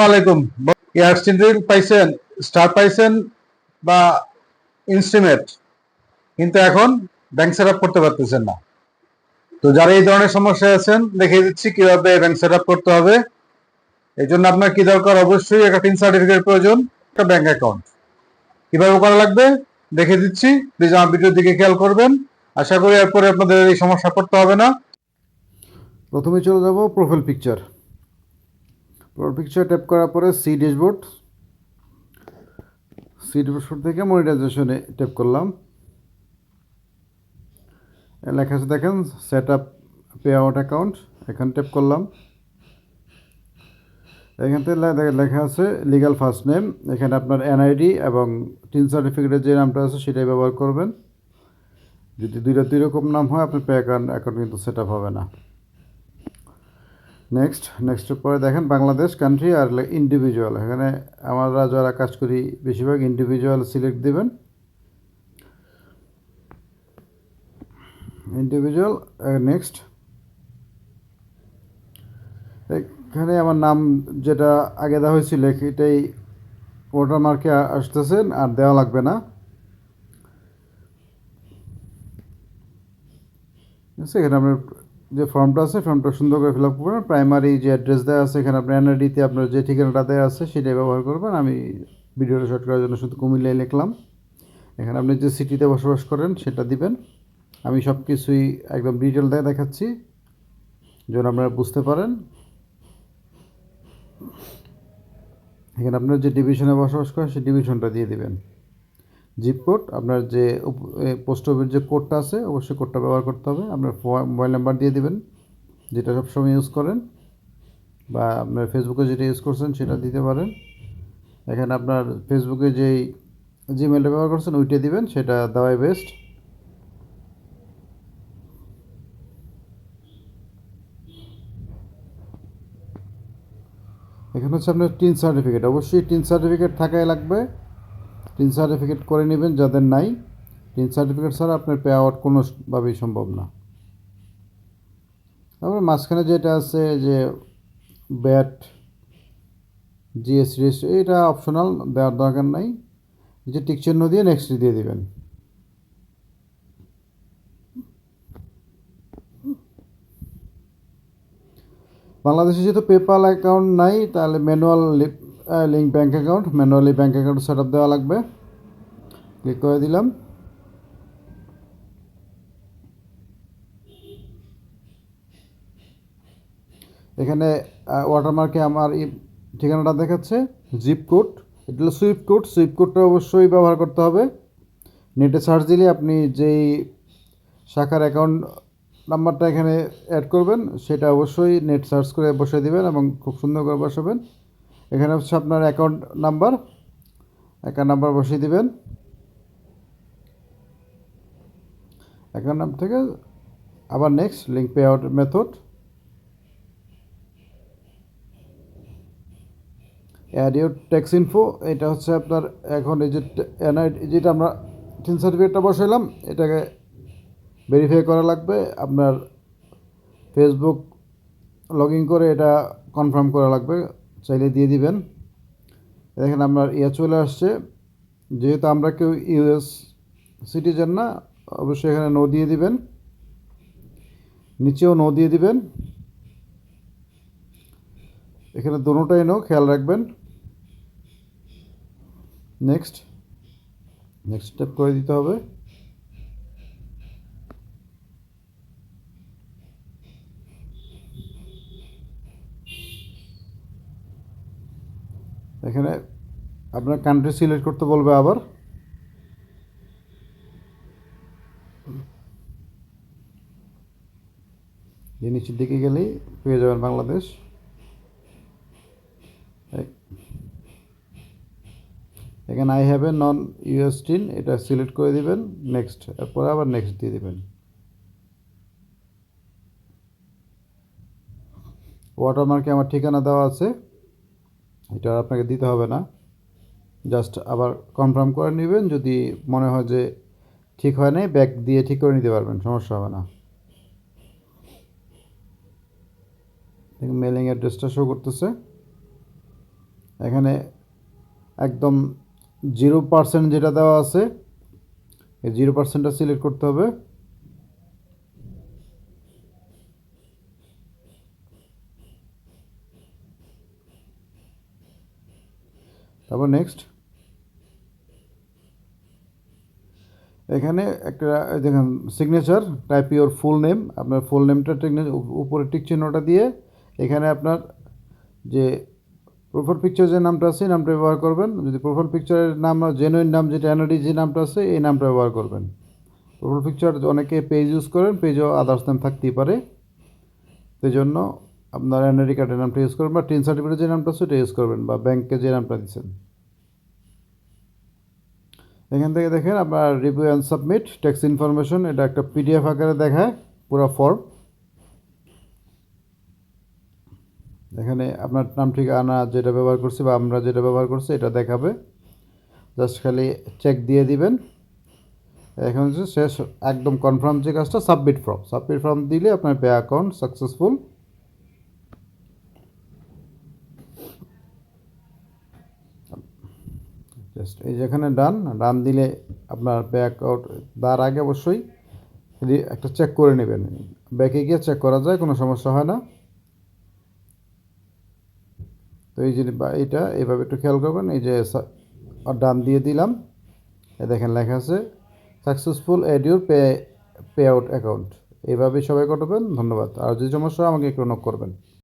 আসসালামু এয়ারস্টিন রিল পাইছেন, স্টার পাইছেন বা ইনস্টিমেট। কিন্তু এখন ব্যাংক সেট করতে পারতেছেন না। তো যারা এই ধরনের সমস্যায় আছেন, দেখিয়ে দিচ্ছি কীভাবে ব্যাংক সেট করতে হবে। এই জন্য আপনার কি দরকার? অবশ্যই একটা পিন সার্টিফিকেট প্রয়োজন, একটা ব্যাংক অ্যাকাউন্ট। কীভাবে করা লাগবে? দেখে দিচ্ছি। প্লিজ আমার ভিডিওর দিকে খেয়াল করবেন। আশা করি এরপরে আপনাদের এই সমস্যা করতে হবে না। প্রথমে চলে যাব profile picture. Profile picture tap করার পরে সি ড্যাশবোর্ড সি ড্যাশবোর্ড থেকে মনিটাইজেশনে ট্যাপ করলাম। লেখা আছে, দেখেন set up pay out account এখানে ট্যাপ করলাম। এখান থেকে লেখা আছে লিগাল ফার্স্ট নেম এখানে আপনার এনআইডি এবং টিন সার্টিফিকেটের যে নামটা আছে সেটাই ব্যবহার করবেন। যদি দুইটা, দুই রকম নাম হয়, আপনার পে অ্যাকাউন্ট অ্যাকাউন্ট কিন্তু সেট আপ হবে না। নেক্সট নেক্সটের পরে দেখেন বাংলাদেশ কান্ট্রি আর ইন্ডিভিজুয়াল এখানে আমরা যারা কাজ করি, বেশিরভাগ ইন্ডিভিজুয়াল সিলেক্ট দিবেন। ইন্ডিভিজুয়াল নেক্সট এখানে আমার নাম যেটা আগে দেওয়া হয়েছিল, এটাই ওয়াটারমার্কে আসতেছেন আর দেওয়া লাগবে না। এখানে আপনার যে ফর্মটা আছে, ফর্মটা সুন্দর করে ফিল আপ করবেন। প্রাইমারি যে অ্যাড্রেস দেওয়া আছে, এখানে আপনার এনআইডিতে আপনার যে ঠিকানাটা দেওয়া আছে, সেটাই ব্যবহার করবেন। আমি ভিডিওটা শর্ট করার জন্য শুধু কুমিল্লায় লিখলাম। এখানে আপনি যে সিটিতে বসবাস করেন, সেটা দিবেন। আমি সব কিছুই একদম ডিটেল দিয়ে দেখাচ্ছি, যেন আপনারা বুঝতে পারেন। এখানে আপনার যে ডিভিশনে বসবাস করেন, সেই ডিভিশনটা দিয়ে দিবেন। জিপ কোড, আপনার যে পোস্ট অফিস যে কোডটা আছে, অবশ্যই কোডটা ব্যবহার করতে হবে। আপনার মোবাইল নাম্বার দিয়ে দেবেন, যেটা সবসময় ইউজ করেন, বা আপনার ফেসবুকে যেটা ইউজ করছেন, সেটা দিতে পারেন। এখানে আপনার ফেসবুকে যেই জিমেলটা ব্যবহার করছেন, ওইটা দিবেন, সেটা দেওয়াই বেস্ট এখানে হচ্ছে আপনার টিন সার্টিফিকেট অবশ্যই টিন সার্টিফিকেট থাকাই লাগবে। টিন সার্টিফিকেট করে নেবেন, যাদের নাই টিন সার্টিফিকেট ছাড়া আপনার পে আউট কোনোভাবেই সম্ভব না। তারপরে মাঝখানে যেটা আছে যে ব্যাট, জিএস রেজিস্ট্রি এটা অপশনাল, দেওয়ার দরকার নাই। যে টিক চিহ্ন দিয়ে নেক্সট দিয়ে দিবেন। বাংলাদেশে যেহেতু পেপাল অ্যাকাউন্ট নাই, তাহলে manual link bank account manually bank account set up দেওয়া লাগবে। ক্লিক করে দিলাম। এখানে ওয়াটারমার্কে আমার ঠিকানাটা দেখাচ্ছে জিপ কোড এটা হলো সুইফট কোড সুইফট কোডটা অবশ্যই ব্যবহার করতে হবে। নেটে সার্চ দিলে আপনি যেই শাখার অ্যাকাউন্ট নাম্বারটা এখানে অ্যাড করবেন, সেটা অবশ্যই নেট সার্চ করে বসিয়ে দিবেন এবং খুব সুন্দর করে বসাবেন। এখানে হচ্ছে আপনার অ্যাকাউন্ট নাম্বার অ্যাকাউন্ট নাম্বার বসিয়ে দিবেন। অ্যাকাউন্ট নাম্বার থেকে আবার next link pay out method add your tax info এটা হচ্ছে আপনার এখন এই যে এনআই যেটা আমরা টিন সার্টিফিকেটটা বসাইলাম, এটাকে ভেরিফাই করা লাগবে। আপনার ফেসবুক লগ ইন করে এটা কনফার্ম করা লাগবে। চাইলে দিয়ে দিবেন। দেখেন আপনার ইয়ে চলে আসছে। যেহেতু আমরা কেউ ইউএস সিটিজেন না, অবশ্যই এখানে নো দিয়ে দিবেন। নিচেও নো দিয়ে দিবেন। এখানে দুটোটাই নো খেয়াল রাখবেন। নেক্সট নেক্সট স্টেপ করে দিতে হবে। এখানে আপনার কান্ট্রি সিলেক্ট করতে বলবে আবার। এই নিচের দিকে গেলেই পেয়ে যাবেন বাংলাদেশ। এখানে I have a non US TIN এটা সিলেক্ট করে দিবেন নেক্সট এরপরে আবার নেক্সট দিয়ে দিবেন। ওয়াটারমার্কে আমার ঠিকানা দেওয়া আছে। এটা আপনাকে দিতে হবে না। জাস্ট আবার কনফার্ম করে নেবেন, যদি মনে হয় যে ঠিক হয় নাই ব্যাক দিয়ে ঠিক করে নিতে পারবেন, সমস্যা হবে না। মেলিং অ্যাড্রেসটা শো করতেছে। এখানে একদম জিরো পার্সেন্ট যেটা দেওয়া আছে, এই জিরো পার্সেন্টটা সিলেক্ট করতে হবে। তারপর নেক্সট এখানে একটা, দেখেন signature type your full name আপনার ফুল নেমটা উপরে টিক চিহ্নটা দিয়ে এখানে আপনার যে প্রোফাইল পিকচার যে নামটা আছে, এই নামটা ব্যবহার করবেন। যদি প্রোফাইল পিকচারের নাম জেনুইন নাম, যেটা এনআরডি যে নামটা আছে, এই নামটা ব্যবহার করবেন। প্রোফাইল পিকচার অনেকে পেজ ইউজ করেন পেজও আদার্স নাম থাকতেই পারে। সেই জন্য আপনার এনআরডি কার্ডের নামটা ইউজ করবেন বা টিন সার্টিফিকেটের যে নামটা ওটা ইউজ করবেন বা ব্যাংকে যে নামটা দিচ্ছেন এখান থেকে দেখেন আপনার review and submit tax information এটা একটা পিডিএফ আকারে দেখায়, পুরো ফর্ম এখানে আপনার নাম, ঠিকানা, যেটা ব্যবহার করছি বা আমরা যেটা ব্যবহার করছি, এটা দেখাবে। জাস্ট খালি চেক দিয়ে দিবেন। এখন শেষ, একদম কনফার্ম যে কাজটা সাবমিট ফর্ম সাবমিট ফর্ম দিলে আপনার পে অ্যাকাউন্ট সাকসেসফুল জাস্ট এই যেখানে ডান ডান দিলে আপনার পে অ্যাকাউন্ট তার আগে অবশ্যই একটা চেক করে নেবেন। ব্যাকে গিয়ে চেক করা যায়, কোনো সমস্যা হয় না। তো এই যে বা, এইটা, এইভাবে একটু খেয়াল করবেন। এই যে ডান দিয়ে দিলাম। এ দেখেন লেখা আছে successful add your pay pay out account এইভাবে সবাই করবেন। ধন্যবাদ। আর যদি সমস্যা আমাকে একটু নক করবেন।